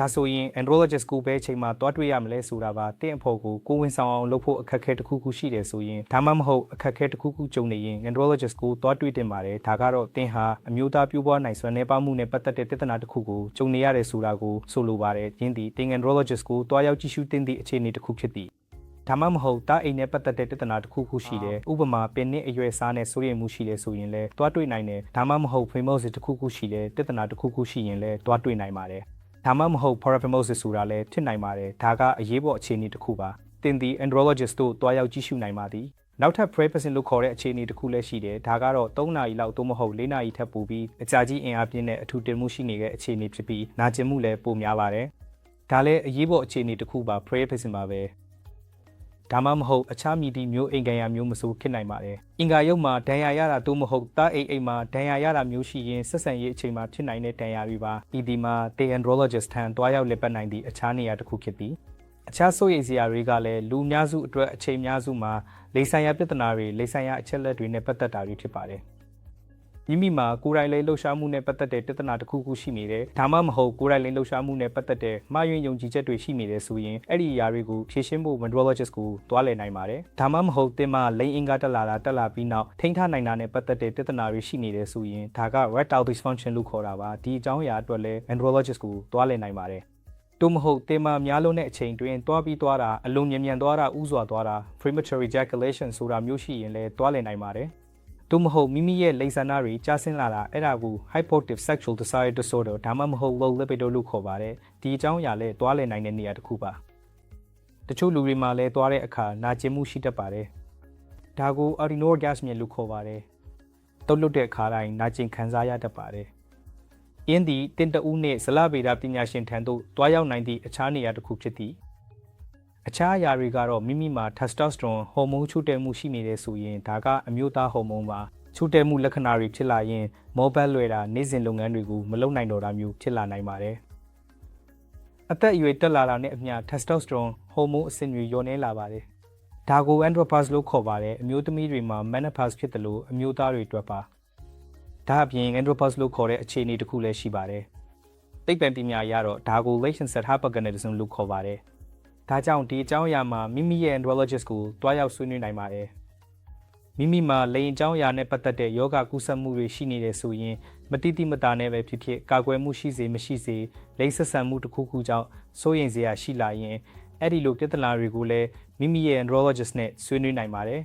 ဒါဆိုရင် andrologist ကိုပဲအချိန်မှာတွားတွေ့ရမလဲဆိုတာပါတင့်အဖို့ကိုကိုဝင်ဆောင်အောင်လုပ်ဖို့အခက်အခဲတစ်ခုခုရှိတယ်ဆိုရင်ဒါမှမဟုတ်အခက်အခဲတစ်ခုခုကြုံနေရင် andrologist ကိုတွားတွေ့တင်ပါတယ်ဒါကတော့တင်ဟာအမျိုးသားပြိုးပွားနိုင်စွမ်းနေပါမှုနဲ့ပတ်သက်တဲ့ပြဿနာတစ်ခုကိုကြုံနေရတယ်ဆိုတာကိုဆိုလိုပါတယ်ယင်းဒီတင် andrologist ကိုတွားရောက်ကြည့်ရှုတင်သည့်အခြေအနေတစ်ခုဖြစ်သည်ဒါမှမဟုတ်တာအိမ်နဲ့ပတ်သက်တဲ့ပြဿနာတစ်ခုခုရှိတယ်ဥပမာပင်နစ်အရွယ်စားနဲ့စိုးရိမ်မှုရှိတယ်ဆိုရင်လည်းတွားတွေ့နိုင်တယ်ဒါမှမဟုတ် phimosis တစ်ခုခုရှိတယ်ပြဿနာတစ်ခုခုရှိရင်လည်းတွားတွေ့နိုင်ပါတယ် ဒါမှမဟုတ် paraphimosis ဆိုတာလည်းဖြစ်နိုင်ပါတယ်ဒါကအရေးပေါ်အခြေအနေတစ်ခုပါတင်ဒီ andrologist တို့တွားရောက်ကြည့်ရှုနိုင်ပါသည်နောက်ထပ် pre-patient လို့ခေါ်တဲ့အခြေအနေတစ်ခုလည်းရှိတယ်ဒါကတော့3နာရီလောက်သို့မဟုတ်4နာရီထက်ပိုပြီးအကြာကြီးအင်အားပြင်းတဲ့အထူးတင်မှုရှိနေတဲ့အခြေအနေဖြစ်ပြီးနာကျင်မှုလည်းပိုများပါတယ်ဒါလည်းအရေးပေါ်အခြေအနေတစ်ခုပါ pre-patient ပါပဲ ဒါမှမဟုတ်အခြားမည်သည့်မျိုးအိမ်ကန်ရမျိုးမဆိုဖြစ်နိုင်ပါတယ်။အင်္ဂါရုပ်မှာဒဏ်ရာရတာသို့မဟုတ်တာအိမ်အိမ်မှာဒဏ်ရာရတာမျိုးရှိရင်ဆက်ဆံရေးအချိန်မှာဖြစ်နိုင်တဲ့ဒဏ်ရာတွေပါ။ဤဒီမှာ the andrologist ထံတွားရောက်လက်ပတ်နိုင်သည့်အခြားနေရာတစ်ခုဖြစ်သည်။အခြားစိုးရိမ်စရာတွေကလည်းလူများစုအတွက်အချိန်များစုမှာလိဆိုင်ရာပြဿနာတွေလိဆိုင်ရာအချက်လက်တွေနဲ့ပတ်သက်တာတွေဖြစ်ပါတယ်။ မိမိမှာကိုယ်တိုင်လေးလှုပ်ရှားမှုနဲ့ပတ်သက်တဲ့ပြဿနာတစ်ခုခုရှိနေတယ်ဒါမှမဟုတ်ကိုယ်တိုင်လေးလှုပ်ရှားမှုနဲ့ပတ်သက်တဲ့မှားယွင်းယုံကြည်ချက်တွေရှိနေတယ်ဆိုရင်အဲ့ဒီအရာတွေကိုဖြေရှင်းဖို့ meteorologist ကိုတွားလည်နိုင်ပါတယ်ဒါမှမဟုတ်တင်မှာလိန်အင်္ဂါတက်လာတာတက်လာပြီးနောက်ထိန်းထားနိုင်တာနဲ့ပတ်သက်တဲ့ပြဿนาတွေရှိနေတယ်ဆိုရင်ဒါက erectile dysfunction လို့ခေါ်တာပါဒီအကြောင်းအရာအတွက်လည်း meteorologist ကိုတွားလည်နိုင်ပါတယ်တို့မဟုတ်တင်မာများလုံးတဲ့အချိန်တွင်တွားပြီးတွားတာအလုံးမြန်မြန်တွားတာဥစွာတွားတာ premature ejaculation ဆိုတာမျိုးရှိရင်လည်းတွားလည်နိုင်ပါတယ် သို့မဟုတ်မိမိရဲ့လိင်ဆန္ဒတွေကြားဆင်းလာတာအဲ့ဒါကို hypoactive sexual desire disorder ဒါမှမဟုတ် low libido လို့ခေါ်ပါတယ်ဒီအကြောင်းအရာလည်းတွားလည်နိုင်တဲ့နေရာတစ်ခုပါတချို့လူတွေမှာလည်းတွားတဲ့အခါနာကျင်မှုရှိတတ်ပါတယ်ဒါကို adrenal orgasm လို့ခေါ်ပါတယ်တုတ်လွတ်တဲ့အခါတိုင်းနာကျင်ခံစားရတတ်ပါတယ်အင်းဒီတင်တဦးနှင့်ဇလဗေဒပညာရှင်ထံသို့တွားရောက်နိုင်သည့်အခြားနေရာတစ်ခုဖြစ်သည် အခြားအရာတွေကတော့မိမိမှာ testosterone ဟော်မုန်းချို့တဲ့မှုရှိနေတယ်ဆိုရင်ဒါကအမျိုးသားဟော်မုန်းပါချို့တဲ့မှုလက္ခဏာတွေဖြစ်လာရင်မောဘတ်လွယ်တာနေ့စဉ်လုပ်ငန်းတွေကိုမလုပ်နိုင်တော့တာမျိုးဖြစ်လာနိုင်ပါတယ်အသက်အရွယ်တက်လာတာနဲ့အမျှ testosterone ဟော်မုန်းအဆင့်တွေလျော့နည်းလာပါတယ်ဒါကို andropause လို့ခေါ်ပါတယ်အမျိုးသမီးတွေမှာ menopause ဖြစ်တယ်လို့အမျိုးသားတွေအတွက်ပါဒါအပြင် andropause လို့ခေါ်တဲ့အခြေအနေတစ်ခုလည်းရှိပါတယ်သိပ္ပံပညာအရတော့ဒါကို latent hypergonadism လို့ခေါ်ပါတယ် ဒါကြောင့်ဒီအကြောင်းအရာမှာမိမိရဲ့ andrologist ကိုတွားရောက်ဆွေးနွေးနိုင်ပါတယ်မိမိမှာလိင်အကြောင်းအရာနဲ့ပတ်သက်တဲ့ယောဂကုသမှုတွေရှိနေတယ်ဆိုရင်မတိတိမတာနဲ့ပဲဖြစ်ဖြစ်ကာကွယ်မှုရှိစေမရှိစေလိင်ဆက်ဆံမှုတစ်ခုခုကြောင့်စိုးရိမ်စရာရှိလာရင်အဲ့ဒီလိုပြဿနာတွေကိုလည်းမိမိရဲ့ andrologist နဲ့ဆွေးနွေးနိုင်ပါတယ်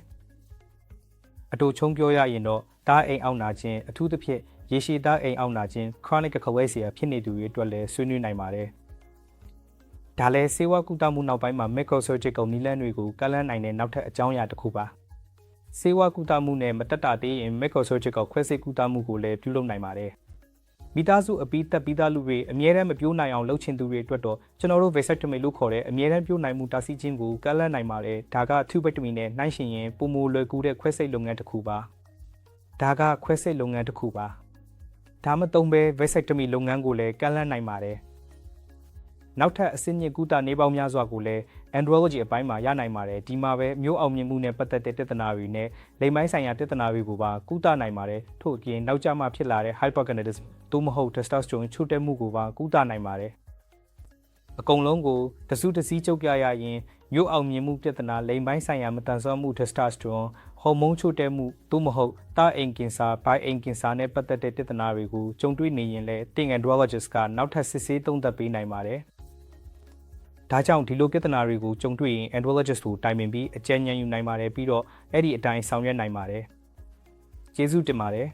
အတူချုံပြောရရင်တော့တားအိမ်အောင်နာခြင်းအထူးသဖြင့်ရေရှည်သားအိမ်အောင်နာခြင်း chronic achalasia ဖြစ်နေသူတွေအတွက်လည်းဆွေးနွေးနိုင်ပါတယ် ဒါလည်းဆေးဝါးကုသမှုနောက်ပိုင်းမှာ microsurgical နည်းလမ်းတွေကိုကန့်လန့်နိုင်တဲ့နောက်ထပ်အကြောင်းအရာတစ်ခုပါဆေးဝါးကုသမှုနဲ့မတက်တာသေးရင် microsurgical ခွဲစိတ်ကုသမှုကိုလည်းပြုလုပ်နိုင်ပါတယ်မိသားစုအပီးသက်ပြီးသားလူတွေအမြဲတမ်းမပြိုးနိုင်အောင်လုပ်ချင်သူတွေအတွက်တော့ကျွန်တော်တို့ vasectomy လို့ခေါ်တဲ့အမြဲတမ်းပြိုးနိုင်မှုတားဆီးခြင်းကိုကန့်လန့်နိုင်ပါတယ်ဒါက tubectomy နဲ့နှိုင်းယှဉ်ရင်ပုံမလွယ်ကူတဲ့ခွဲစိတ်လုပ်ငန်းတစ်ခုပါဒါကခွဲစိတ်လုပ်ငန်းတစ်ခုပါဒါမတုံးပဲ vasectomy လုပ်ငန်းကိုလည်းကန့်လန့်နိုင်ပါတယ် နောက်ထပ်အဆင့်မြင့်ကုသနေပေါင်းများစွာကိုလည်း andrology အပိုင်းမှာရနိုင်ပါတယ်ဒီမှာပဲမျိုးအောင်မြင်မှုနဲ့ပတ်သက်တဲ့ပြဿနာတွေနဲ့လိမ်မိုင်းဆိုင်ရာပြဿနာတွေကိုပါကုသနိုင်ပါတယ်ထို့အပြင်နောက်ကျမှဖြစ်လာတဲ့ hypergonadism သို့မဟုတ် testosterone ချို့တဲ့မှုကိုပါကုသနိုင်ပါတယ်အကုန်လုံးကိုတစုတစည်းကြုတ်ပြရရင်မျိုးအောင်မြင်မှုပြဿနာလိမ်ပိုင်းဆိုင်ရာမတန်ဆွမ်းမှု testosterone ဟော်မုန်းချို့တဲ့မှုသို့မဟုတ်တာအိမ်ကင်ဆာဘိုင်အိမ်ကင်ဆာနဲ့ပတ်သက်တဲ့ပြဿနာတွေကိုကြုံတွေ့နေရင်လည်းတင် andrologist ကနောက်ထပ်စစ်ဆေးသုံးသပ်ပေးနိုင်ပါတယ် ဒါကြောင့်ဒီလိုပြဿနာတွေကိုကြုံတွေ့ရင် andrologist ကိုတိုင်ပင်ပြီးအကြံဉာဏ်ယူနိုင်ပါတယ်ပြီးတော့အဲ့ဒီအတိုင်းဆောင်ရွက်နိုင်ပါတယ်ကျေးဇူးတင်ပါတယ်